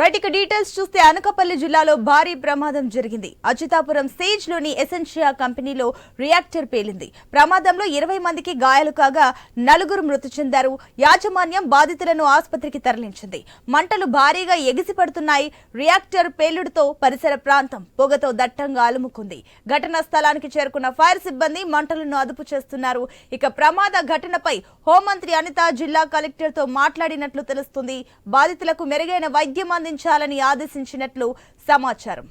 Right ఇక details చూస్తే అనకాపల్లి జిల్లాలో భారీ ప్రమాదం జరిగింది. అచితాపురం సేజ్లోని ఎసెన్షియా కంపెనీలో రియాక్టర్ పేలింది. ప్రమాదంలో ఇరవై మందికి గాయాలు కాగా నలుగురు మృతి చెందారు. యాజమాన్యం బాధితులను ఆసుపత్రికి తరలించింది. మంటలు భారీగా ఎగిసిపడుతున్నాయి. రియాక్టర్ పేలుడుతో పరిసర ప్రాంతం పొగతో దట్టంగా అలుముకుంది. ఘటనా స్థలానికి చేరుకున్న ఫైర్ సిబ్బంది మంటలను అదుపు చేస్తున్నారు. ఇక ప్రమాద ఘటనపై హోంమంత్రి అనిత జిల్లా కలెక్టర్తో మాట్లాడినట్లు తెలుస్తుంది. బాధితులకు మెరుగైన వైద్యం అందించాలని ఆదేశించినట్లు సమాచారం.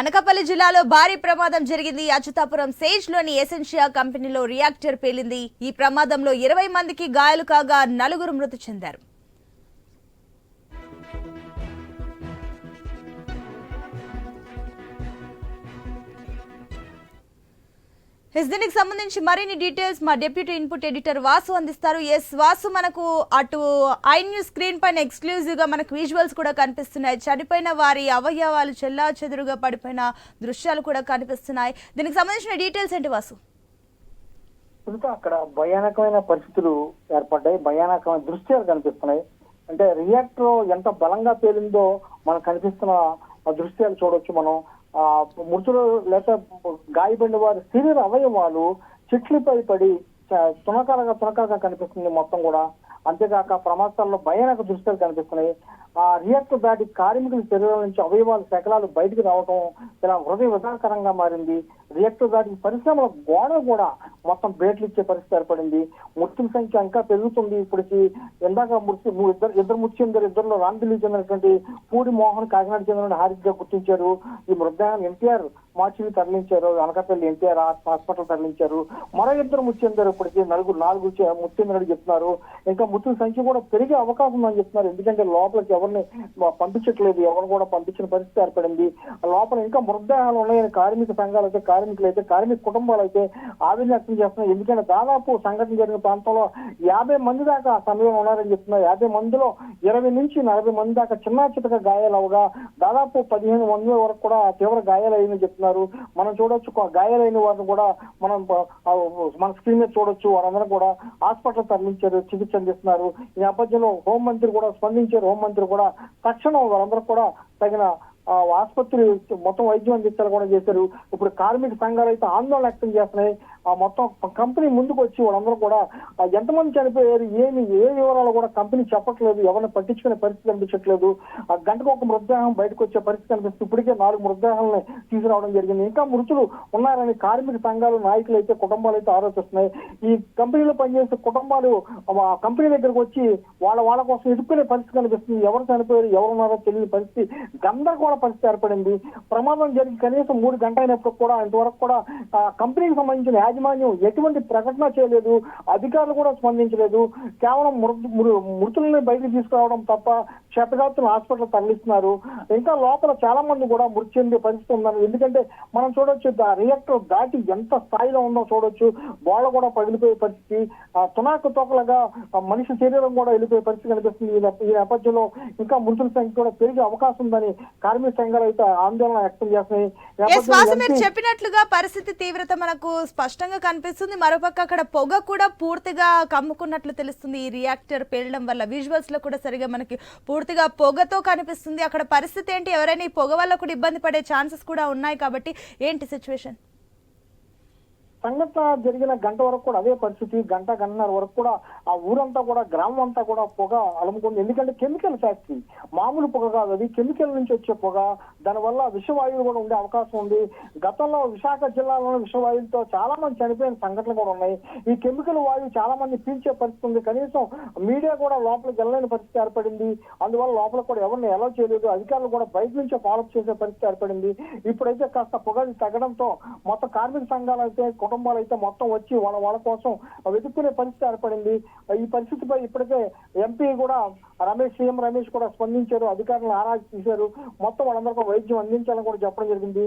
అనకాపల్లి జిల్లాలో భారీ ప్రమాదం జరిగింది. అచ్యుతాపురం సేజ్లోని ఎసెన్షియా కంపెనీలో రియాక్టర్ పేలింది. ఈ ప్రమాదంలో ఇరవై మందికి గాయాలు కాగా నలుగురు మృతి చెందారు. ఎస్ దీనికి సంబంధించి మరిన్ని డీటెయిల్స్ మా డెప్యూటీ ఇన్పుట్ ఎడిటర్ వాసు అందిస్తారు. ఎస్ వాసు మనకు అటు ఐ న్యూస్ స్క్రీన్ పైన ఎక్స్క్లూజివ్గా మనకు విజువల్స్ కూడా కనిపిస్తున్నాయి. చనిపోయిన వారి అవయవాలు చెల్లా చెదురుగా పడిపోయిన దృశ్యాలు కూడా కనిపిస్తున్నాయి. దీనికి సంబంధించిన డీటెయిల్స్ ఏంటి వాసు? ఇంకా అక్కడ భయానకమైన పరిస్థితులు ఏర్పడ్డాయి. భయానకమైన దృశ్యాలు కనిపిస్తున్నాయి. అంటే రియాక్టర్ ఎంత బలంగా పేలిందో మనకు కనిపిస్తున్న ఆ దృశ్యాలు చూడొచ్చు మనం. మృతులు లేక గాయపడిన వారి శరీర అవయవాలు చిట్లిపై పడి చ- తునకాలుగా తునకాలుగా కనిపిస్తుంది మొత్తం కూడా. అంతేకాక ప్రమాదాల్లో భయానక దృశ్యాలు కనిపిస్తున్నాయి. ఆ రియాక్టర్ దాటి కార్మికుల శరీరం నుంచి అవయవాలు శకలాలు బయటికి రావటం ఇలా హృదయ విధానకరంగా మారింది. రియాక్టర్ దాటి పరిశ్రమల గోడ కూడా మొత్తం బేట్లు ఇచ్చే పరిస్థితి ఏర్పడింది. మృతుల సంఖ్య ఇంకా పెరుగుతుంది. ఇప్పటికి ఇందాక మృతి ఇద్దరు ఇద్దరు మృతి చెందారు. ఇద్దరులో రాందిల్లి చెందినటువంటి పూడి మోహన్ కాకినాడ చెందిన హారిద్గా గుర్తించారు ఈ మృతదేహం ఎన్టీఆర్ మార్చిని తరలించారు. అనకాపల్లి ఎన్టీఆర్ హాస్పిటల్ తరలించారు. మరో ఇద్దరు మృతి చెందారు. ఇప్పటికి నలుగురు నాలుగు మృతి చెందినట్టు చెప్తున్నారు. ఇంకా మృతుల సంఖ్య కూడా పెరిగే అవకాశం ఉందని చెప్తున్నారు. ఎందుకంటే లోపలికి ఎవరిని పంపించట్లేదు ఎవరు కూడా పంపించిన పరిస్థితి ఏర్పడింది. లోపల ఇంకా మృతదేహాలు ఉన్నాయని కార్మిక సంఘాలు అయితే కార్మికులు అయితే కార్మిక కుటుంబాలు అయితే ఆవేదన వ్యక్తం చేస్తున్నాయి. ఎందుకంటే దాదాపు సంఘటన జరిగిన ప్రాంతంలో యాభై మంది దాకా ఆ సమయంలో ఉన్నారని చెప్తున్నారు. యాభై మందిలో ఇరవై నుంచి నలభై మంది దాకా చిన్న చితక గాయాలు అవగా దాదాపు పదిహేను మంది వరకు కూడా తీవ్ర గాయాలయ్యని చెప్తున్నారు. మనం చూడొచ్చు గాయాలైన వారిని కూడా మనం మన స్క్రీన్ మీద చూడొచ్చు. వారందరూ కూడా హాస్పిటల్ తరలించారు చికిత్స అందిస్తున్నారు. ఈ నేపథ్యంలో హోంమంత్రి కూడా స్పందించారు. హోంమంత్రి కూడా తక్షణం వాళ్ళందరూ కూడా తగిన ఆసుపత్రి మొత్తం వైద్యం అందించాలి కూడా చేశారు. ఇప్పుడు కార్మిక సంఘాలు అయితే ఆందోళన వ్యక్తం చేస్తున్నాయి. ఆ మొత్తం కంపెనీ ముందుకు వచ్చి వాళ్ళందరూ కూడా ఎంతమంది చనిపోయారు ఏమి ఏ వివరాలు కూడా కంపెనీ చెప్పట్లేదు ఎవరిని పట్టించుకునే పరిస్థితి కనిపించట్లేదు. ఆ గంటకు ఒక మృతదేహం బయటకు వచ్చే పరిస్థితి కనిపిస్తుంది. ఇప్పటికే నాలుగు మృతదేహాలను తీసుకురావడం జరిగింది. ఇంకా మృతులు ఉన్నారని కార్మిక సంఘాలు నాయకులు అయితే కుటుంబాలు అయితే ఆలోచిస్తున్నాయి ఈ కంపెనీలో పనిచేసే కుటుంబాలు ఆ కంపెనీ దగ్గరకు వచ్చి వాళ్ళ వాళ్ళ కోసం ఎదుర్కొనే పరిస్థితి కనిపిస్తుంది. ఎవరు చనిపోయారు ఎవరు ఉన్నారో తెలియని పరిస్థితి గందరగోళ పరిస్థితి ఏర్పడింది. ప్రమాదం జరిగి కనీసం మూడు గంట అయినప్పుడు కూడా ఇంతవరకు కూడా ఆ కంపెనీకి సంబంధించిన యాజమాన్యం ఎటువంటి ప్రకటన చేయలేదు అధికారులు కూడా స్పందించలేదు. కేవలం మృతుల్ని బయటకు తీసుకురావడం తప్ప క్షతగాత్రులు హాస్పిటల్ తరలిస్తున్నారు. ఇంకా లోపల చాలా మంది కూడా మృతి చెందే పరిస్థితి ఉందని ఎందుకంటే మనం చూడొచ్చు రియాక్టర్ దాటి ఎంత స్థాయిలో ఉందో చూడొచ్చు. బోళ్ళ కూడా పగిలిపోయే పరిస్థితి. తునాకు తోకలుగా మనిషి శరీరం కూడా వెళ్ళిపోయే పరిస్థితి కనిపిస్తుంది. ఈ నేప- ఈ నేపథ్యంలో ఇంకా మృతుల సంఖ్య కూడా పెరిగే అవకాశం ఉందని కార్మిక సంఘాలు అయితే ఆందోళన వ్యక్తం చేస్తున్నాయి. చెప్పినట్లుగా పరిస్థితి తీవ్రత మనకు స్పష్టంగా కనిపిస్తుంది. మరోపక్క అక్కడ పొగ కూడా పూర్తిగా కమ్ముకున్నట్లు తెలుస్తుంది. ఈ రియాక్టర్ పేలడం వల్ల విజువల్స్లో కూడా సరిగా మనకి పూర్తిగా పొగతో కనిపిస్తుంది. అక్కడ పరిస్థితి ఏంటి? ఎవరైనా ఈ పొగ వల్ల కూడా ఇబ్బంది పడే ఛాన్సెస్ కూడా ఉన్నాయి కాబట్టి ఏంటి సిచ్యువేషన్ సంఘటన జరిగిన గంట వరకు కూడా అదే పరిస్థితి గంట గన్నర వరకు కూడా ఆ ఊరంతా కూడా గ్రామం అంతా కూడా పొగ అలుముకుంది. ఎందుకంటే కెమికల్ ఫ్యాక్టరీ. మామూలు పొగ కాదు అది. కెమికల్ నుంచి వచ్చే పొగ. దానివల్ల విషవాయువులు కూడా ఉండే అవకాశం ఉంది. గతంలో విశాఖ జిల్లాలో విషవాయువులతో చాలా మంది చనిపోయిన సంఘటనలు కూడా ఉన్నాయి. ఈ కెమికల్ వాయువు చాలా మంది పీల్చే పరిస్థితి ఉంది. కనీసం మీడియా కూడా లోపలికి వెళ్ళలేని పరిస్థితి ఏర్పడింది. అందువల్ల లోపల కూడా ఎవరిని ఎలా చేయలేదు. అధికారులు కూడా బయట నుంచే ఫాలోఅప్ చేసే పరిస్థితి ఏర్పడింది. ఇప్పుడైతే కాస్త పొగ తగ్గడంతో మొత్తం కార్మిక సంఘాలు అయితే కుటుంబాలు అయితే మొత్తం వచ్చి వాళ్ళ వాళ్ళ కోసం వెతుక్కునే పరిస్థితి ఏర్పడింది. ఈ పరిస్థితిపై ఇప్పటికే ఎంపీ కూడా రమేష్ సీఎం రమేష్ కూడా స్పందించారు అధికారులను ఆరా తీశారు. మొత్తం వాళ్ళందరికీ వైద్యం అందించాలని కూడా చెప్పడం జరిగింది.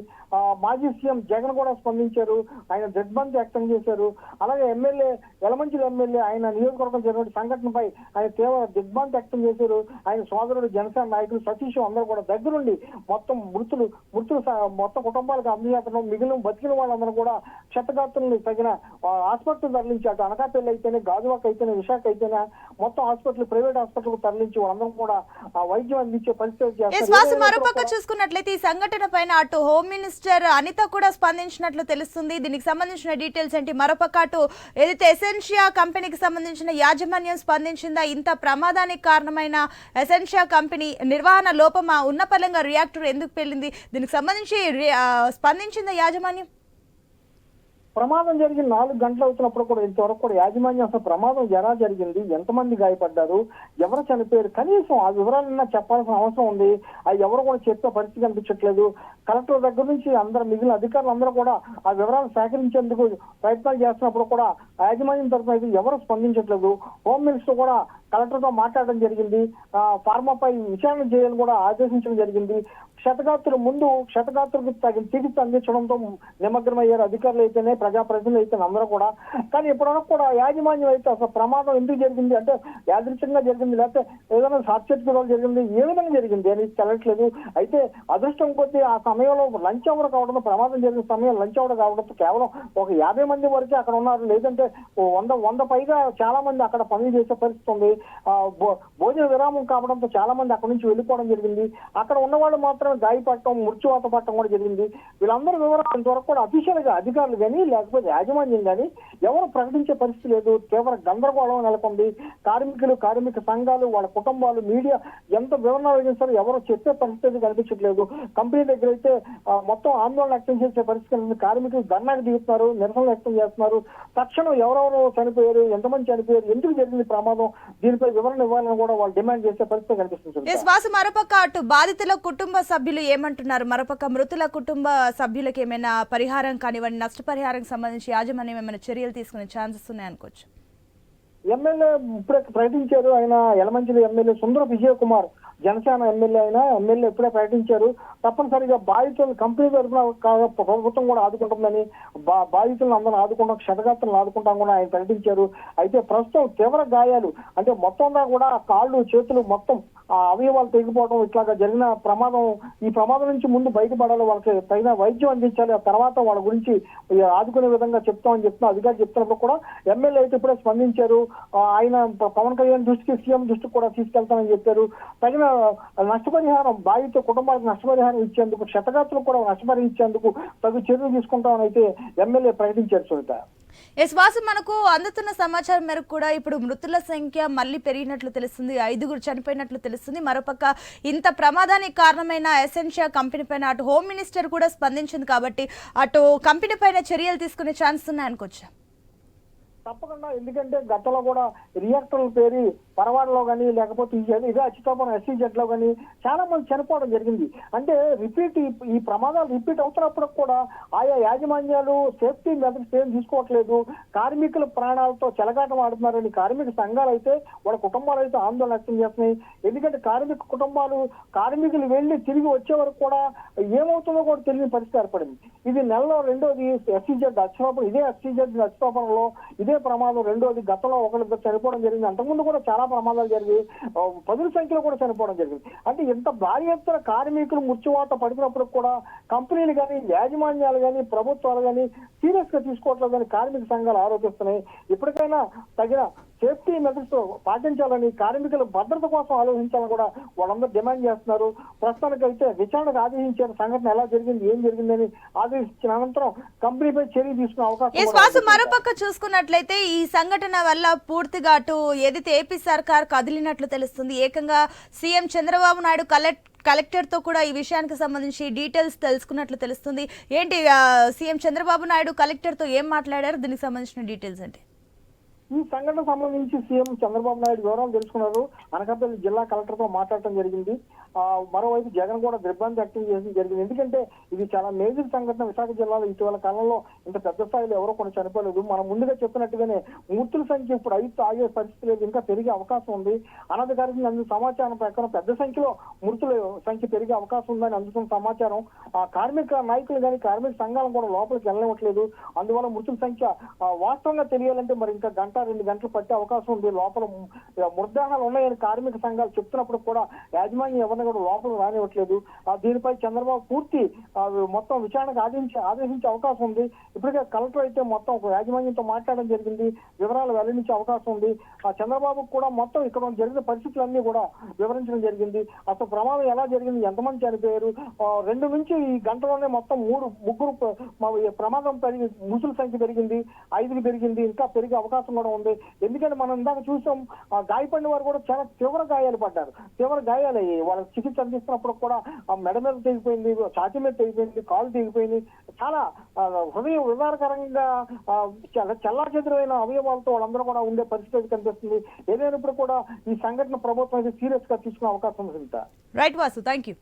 మాజీ సీఎం జగన్ కూడా స్పందించారు. ఆయన దిగ్బంధి వ్యక్తం చేశారు. అలాగే ఎమ్మెల్యే యలమంచిలి ఎమ్మెల్యే ఆయన నియోజకవర్గం జరిగిన సంఘటనపై ఆయన తీవ్ర దిగ్భ్రాంతి వ్యక్తం చేశారు. ఆయన సోదరుడు జనసేన నాయకులు సతీష్ అందరూ కూడా దగ్గరుండి మొత్తం మృతులు మృతులు మొత్తం కుటుంబాలకు అందజేతడం మిగిలిన బతికిన వాళ్ళందరూ కూడా క్షతగాత్రుల్ని తగిన హాస్పిటల్ తరలించి అటు అనకాపల్లి అయితేనే గాజువాక అయితేనే విశాఖ అయితేనే మొత్తం హాస్పిటల్ ప్రైవేట్ హాస్పిటల్ తరలించి వాళ్ళందరూ కూడా ఆ వైద్యం అందించే పరిస్థితి మరోపక్క చూసుకున్నట్లయితే ఈ సంఘటన పైన అటు హోమ్ మినిస్టర్ అనిత కూడా స్పందించినట్లు తెలుస్తుంది. దీనికి సంబంధించిన డీటెయిల్స్ ఏంటి? మరోపక్క అటు ఏదైతే ఎసెన్షియా కంపెనీకి సంబంధించిన యాజమాన్యం స్పందించిందా? ఇంత ప్రమాదానికి కారణమైన ఎసెన్షియా కంపెనీ నిర్వహణ లోపమా ఉన్నపలంగా రియాక్టర్ ఎందుకు పెళ్ళింది దీనికి సంబంధించి స్పందించిందా యాజమాన్యం? ప్రమాదం జరిగి నాలుగు గంటలు అవుతున్నప్పుడు కూడా ఇంతవరకు కూడా యాజమాన్యం అసలు ప్రమాదం ఎలా జరిగింది? ఎంతమంది గాయపడ్డారు? ఎవరు చనిపోయారు? కనీసం ఆ వివరాలన్నా చెప్పాల్సిన అవసరం ఉంది. అది ఎవరు కూడా చెప్పే పరిస్థితి కనిపించట్లేదు. కలెక్టర్ దగ్గర నుంచి అందరు మిగిలిన అధికారులు అందరూ కూడా ఆ వివరాలు సేకరించేందుకు ప్రయత్నాలు చేస్తున్నప్పుడు కూడా యాజమాన్యం తరఫున అయితే ఎవరు స్పందించట్లేదు. హోమ్ మినిస్టర్ కూడా కలెక్టర్తో మాట్లాడడం జరిగింది. ఫార్మాపై విచారణ చేయాలని కూడా ఆదేశించడం జరిగింది. క్షతగాత్రులు ముందు క్షతగాత్రులకు తగిన చికిత్స అందించడంతో నిమగ్నమయ్యారు అధికారులు అయితేనే ప్రజాప్రతినిధులు అయితే అందరూ కూడా. కానీ ఇప్పటివరకు కూడా యాజమాన్యం అయితే అసలు ప్రమాదం ఎందుకు జరిగింది? అంటే యాదృచ్ఛికంగా జరిగింది లేకపోతే ఏదైనా సాక్షాత్ జరిగింది ఏ విధంగా జరిగింది అని తెలట్లేదు అయితే అదృష్టం కొద్దీ ఆ సమయంలో లంచ్ అవర్ కావడంతో ప్రమాదం జరిగిన సమయం లంచ్ అవర్ కావడంతో కేవలం ఒక యాభై మంది వరకే అక్కడ ఉన్నారు. లేదంటే వంద వంద పైగా చాలా మంది అక్కడ పనులు చేసే పరిస్థితి ఉంది. భో- భోజన విరామం కావడంతో చాలా మంది అక్కడ నుంచి వెళ్ళిపోవడం జరిగింది. అక్కడ ఉన్న వాళ్ళు మాత్రం గాయపడటం మృత్యువాత పట్టడం కూడా జరిగింది. వీళ్ళందరూ వివరాలు ఇంతవరకు కూడా అఫీషియల్గా అధికారులు కానీ లేకపోతే యాజమాన్యం కానీ ఎవరు ప్రకటించే పరిస్థితి లేదు. తీవ్ర గందరగోళం నెలకొంది. కార్మికులు కార్మిక సంఘాలు వాళ్ళ కుటుంబాలు మీడియా ఎంత వివరణలు చేస్తారో ఎవరు చెప్పే పరిస్థితి కనిపించట్లేదు. కంపెనీ దగ్గర అయితే మొత్తం ఆందోళన వ్యక్తం చేసే పరిస్థితి కార్మికులు ధర్నాకి దిగుతున్నారు నిరసన వ్యక్తం చేస్తున్నారు. తక్షణం ఎవరెవరు చనిపోయారు ఎంతమంది చనిపోయారు ఎందుకు జరిగింది ప్రమాదం? దీనిపై వివరణ ఇవ్వాలని కూడా వాళ్ళు డిమాండ్ చేసే పరిస్థితి కనిపిస్తుంది మరోపక్క అటు బాధితుల కుటుంబ సభ్యులు సభ్యులు ఏమంటున్నారు? మరొక మృతుల కుటుంబ సభ్యులకి ఏమైనా పరిహారం కానివ్వండి నష్టపరిహారం సంబంధించి యాజమాన్యం ఏమైనా చర్యలు తీసుకునే ఛాన్సెస్ ఉన్నాయనుకోవచ్చు ఎమ్మెల్యే ఇప్పుడే ప్రకటించారు. ఆయన యలమంచిలి ఎమ్మెల్యే సుందర విజయ్ కుమార్ జనసేన ఎమ్మెల్యే అయినా ఎమ్మెల్యే ఇప్పుడే ప్రకటించారు. తప్పనిసరిగా బాధితులు కంపెనీ తరఫున ప్రభుత్వం కూడా ఆదుకుంటుందని బా బాధితులను అందరూ ఆదుకుంటాం క్షతగాత్రులను ఆదుకుంటాం కూడా ఆయన ప్రకటించారు. అయితే ప్రస్తుతం తీవ్ర గాయాలు అంటే మొత్తంగా కూడా కాళ్ళు చేతులు మొత్తం ఆ అవయవాలు తెగిపోవడం ఇట్లాగా జరిగిన ప్రమాదం ఈ ప్రమాదం నుంచి ముందు బయటపడాలి వాళ్ళకి తగిన వైద్యం అందించాలి ఆ తర్వాత వాళ్ళ గురించి ఆదుకునే విధంగా చెప్తామని చెప్తున్నా అధికారులు చెప్తున్నప్పుడు కూడా ఎమ్మెల్యే అయితే ఇప్పుడే స్పందించారు. ఆయన పవన్ కళ్యాణ్ దృష్టికి సీఎం దృష్టికి కూడా తీసుకెళ్తామని చెప్పారు. తగిన నష్టపరిహారం బాధిత కుటుంబాలకు నష్టపరిహారం ఇచ్చేందుకు క్షతగాత్రులకు కూడా నష్టపరిహారం ఇచ్చేందుకు తగు చర్యలు తీసుకుంటామని అయితే ఎమ్మెల్యే ప్రకటించారు సునీత. ఎస్ వాసు మనకు అందుతున్న సమాచారం మేరకు కూడా ఇప్పుడు మృతుల సంఖ్య మళ్ళీ పెరిగినట్లు తెలుస్తుంది. ఐదుగురు చనిపోయినట్లు తెలుస్తుంది. మరోపక్క ఇంత ప్రమాదానికి కారణమైన ఎసెన్షియా కంపెనీ పైన అటు హోమ్ మినిస్టర్ కూడా స్పందించింది కాబట్టి అటు కంపెనీ పైన చర్యలు తీసుకునే ఛాన్స్ ఉన్నాయనుకోవచ్చు తప్పకుండా ఎందుకంటే గతంలో కూడా రియాక్టర్లు పేరి పరవాడలో కానీ లేకపోతే ఇదే అచ్యుతాపురం ఎస్సీజెడ్లో కానీ చాలా మంది చనిపోవడం జరిగింది. అంటే రిపీట్ ఈ ప్రమాదాలు రిపీట్ అవుతున్నప్పుడు కూడా ఆయా యాజమాన్యాలు సేఫ్టీ మెథడ్స్ ఏం తీసుకోవట్లేదు. కార్మికుల ప్రాణాలతో చెలగాటం ఆడుతున్నారని కార్మిక సంఘాలు అయితే వాళ్ళ కుటుంబాలు అయితే ఆందోళన వ్యక్తం చేస్తున్నాయి. ఎందుకంటే కార్మిక కుటుంబాలు కార్మికులు వెళ్ళి తిరిగి వచ్చే వరకు కూడా ఏమవుతుందో కూడా తెలియని పరిస్థితి ఏర్పడింది. ఇది నెలలో రెండోది ఎస్సీజెడ్ అచ్యుతాపురం ఇదే ఎస్సీజెడ్ అచ్యుతాపురంలో ఇదే ప్రమాదం. రెండోది గతంలో ఒకరిద్దరు చనిపోవడం జరిగింది. అంతకుముందు కూడా చాలా ప్రమాదాలు జరిగి పదుల సంఖ్యలో కూడా చనిపోవడం జరిగింది. అంటే ఇంత భారీ ఎత్తున కార్మికులు మృత్యువాత పడినప్పుడు కూడా కంపెనీలు కానీ యాజమాన్యాలు కానీ ప్రభుత్వాలు కానీ సీరియస్గా తీసుకోవట్లేదని కార్మిక సంఘాలు ఆరోపిస్తున్నాయి. ఇప్పటికైనా తగిన సేఫ్టీ మెథడ్స్ పాటించాలని కార్మికుల భద్రత కోసం ఆలోచించాలని కూడా వాళ్ళందరూ డిమాండ్ చేస్తున్నారు. ప్రస్తుతానికి అయితే విచారణకు ఆదేశించారు సంఘటన ఎలా జరిగింది ఏం జరిగిందని ఆదేశించిన అనంతరం కంపెనీపై చర్య తీసుకునే అవకాశం. మరోపక్క చూసుకున్నట్లయితే ఈ సంఘటన వల్ల పూర్తిగా అటు ఏదైతే ఏపీ సర్కార్ కదిలినట్లు తెలుస్తుంది ఏకంగా సీఎం చంద్రబాబు నాయుడు కలెక్ట్ కలెక్టర్తో కూడా ఈ విషయానికి సంబంధించి డీటెయిల్స్ తెలుసుకున్నట్లు తెలుస్తుంది. ఏంటి సీఎం చంద్రబాబు నాయుడు కలెక్టర్తో ఏం మాట్లాడారు? దీనికి సంబంధించిన డీటెయిల్స్ అంటే ఈ సంఘటన సంబంధించి సీఎం చంద్రబాబు నాయుడు వివరాలు తెలుసుకున్నారు. అనకాపల్లి జిల్లా కలెక్టర్తో మాట్లాడటం జరిగింది. మరోవైపు జగన్ కూడా దిగ్బంధి వ్యక్తం చేయడం జరిగింది. ఎందుకంటే ఇది చాలా మేజర్ సంఘటన విశాఖ జిల్లాలో ఇటీవల కాలంలో ఇంత పెద్ద స్థాయిలో ఎవరో కూడా చనిపోలేదు. మనం ముందుగా చెప్పినట్టుగానే మృతుల సంఖ్య ఇప్పుడు ఐదు ఆగే పరిస్థితి లేదు. ఇంకా పెరిగే అవకాశం ఉంది. అనధికారికంగా అందిన సమాచారం ప్రకారం పెద్ద సంఖ్యలో మృతుల సంఖ్య పెరిగే అవకాశం ఉందని అందుకున్న సమాచారం. ఆ కార్మిక నాయకులు కానీ కార్మిక సంఘాలు కూడా లోపలికి వెళ్ళనివ్వట్లేదు. అందువల్ల మృతుల సంఖ్య వాస్తవంగా తెలియాలంటే మరి ఇంకా గంట రెండు గంటలు పట్టే అవకాశం ఉంది. లోపల మృతదేహాలు ఉన్నాయని కార్మిక సంఘాలు చెప్తున్నప్పుడు కూడా యాజమాన్యం ఎవరిని కూడా లోపల రానివ్వట్లేదు. దీనిపై చంద్రబాబు పూర్తి మొత్తం విచారణకు ఆదేశించే ఆదేశించే అవకాశం ఉంది. ఇప్పటికే కలెక్టర్ అయితే మొత్తం ఒక యాజమాన్యంతో మాట్లాడడం జరిగింది. వివరాలు వెల్లడించే అవకాశం ఉంది. ఆ చంద్రబాబు కూడా మొత్తం ఇక్కడ జరిగిన పరిస్థితులన్నీ కూడా వివరించడం జరిగింది. అసలు ప్రమాదం ఎలా జరిగింది? ఎంతమంది చనిపోయారు? రెండు నుంచి ఈ గంటలోనే మొత్తం మూడు ముగ్గురు ప్రమాదం పెరిగి ముసుల సంఖ్య పెరిగింది. ఐదుకి పెరిగింది. ఇంకా పెరిగే అవకాశం కూడా ఉంది. ఎందుకంటే మనం ఇందాక చూసాం ఆ గాయపడిన వారు కూడా చాలా తీవ్ర గాయాలు పడ్డారు. తీవ్ర గాయాలయ్యాయి. వాళ్ళ చికిత్స అందిస్తున్నప్పుడు కూడా ఆ మెడ మీద తెగిపోయింది ఛాతి మీద తెగిపోయింది కాలు తెగిపోయింది. చాలా హృదయ విదారకరంగా చల్లా చెదురైన అవయవాలతో వాళ్ళందరూ కూడా ఉండే పరిస్థితి కనిపిస్తుంది. ఏదైనప్పుడు కూడా ఈ సంఘటన ప్రభుత్వం అయితే సీరియస్గా తీసుకునే అవకాశం ఉంది రైట్ వాసు థ్యాంక్ యూ